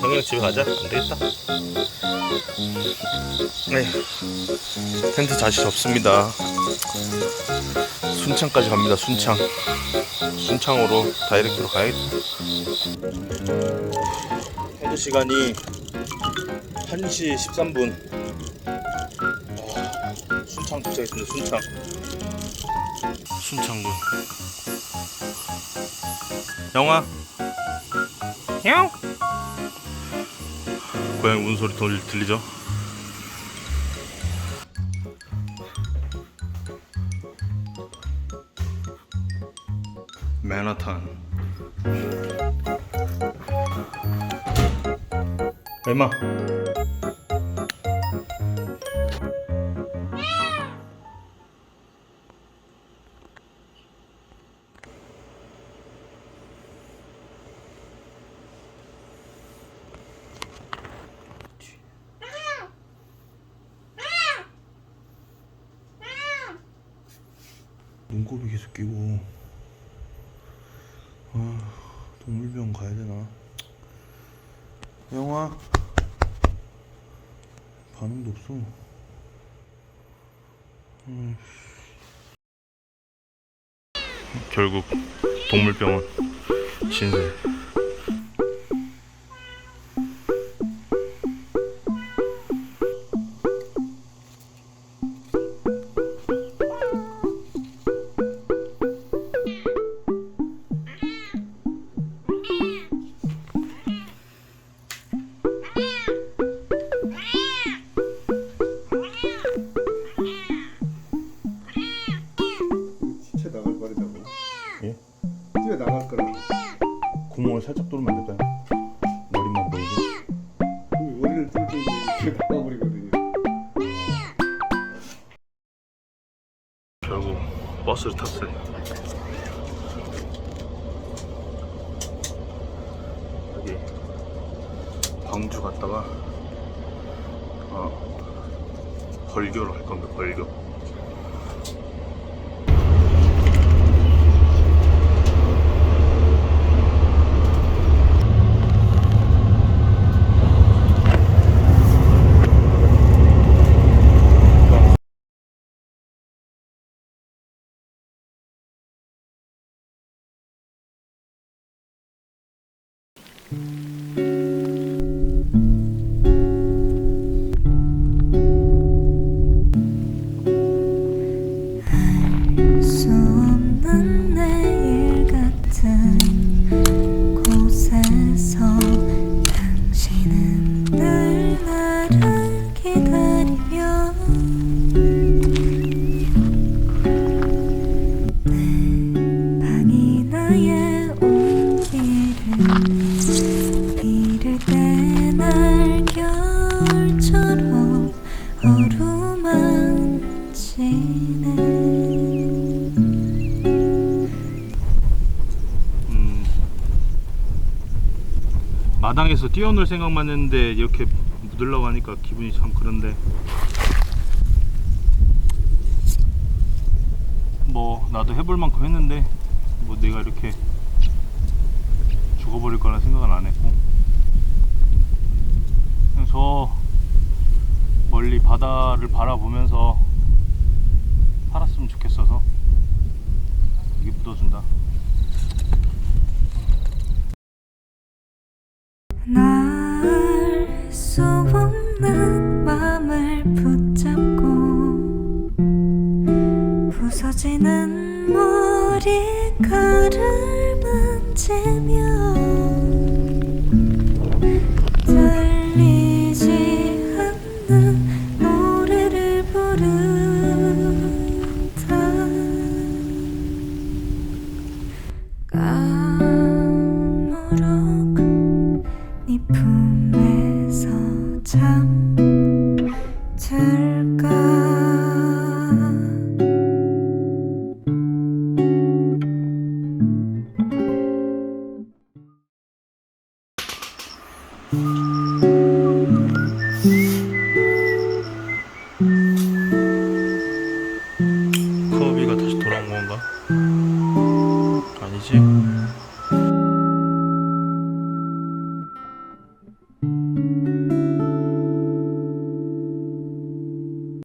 형이랑 집에 가자. 안 되겠다. 에휴, 텐트 자실 없습니다. 순창까지 갑니다. 순창. 순창으로 다이렉트로 가야겠다. 현재 시간이 1시 13분. 아, 순창 도착했습니다. 순창. 순창군. 영화. 형. 고양이 우는 소리 들, 들리죠? 맨하탄. 엠마. 눈곱이 계속 끼고. 아 동물병원 가야 되나? 영화? 반응도 없어. 음. 결국 동물병원 진세 구멍을 살짝 뚫으면 안 될까요? 머리만 보이게 그 머리를 정도로 뛰어 나가버리거든요. 결국 버스를 탔어요. 여기 광주 갔다가 어, 벌교로 갈 겁니다. 벌교. 수 음, 마당에서 뛰어놀 생각만 했는데 이렇게 묻으려고 하니까 기분이 참 그런데. 뭐 나도 해볼 만큼 했는데 뭐 내가 이렇게 죽어버릴 거라 생각은 안 했고 저 멀리 바다를 바라보면서 살았으면 좋겠어서 여기 묻어준다. 날수 없는 맘을 붙잡고 부서지는 머리카락을 만지며 커비가 다시 돌아온 건가? 아니지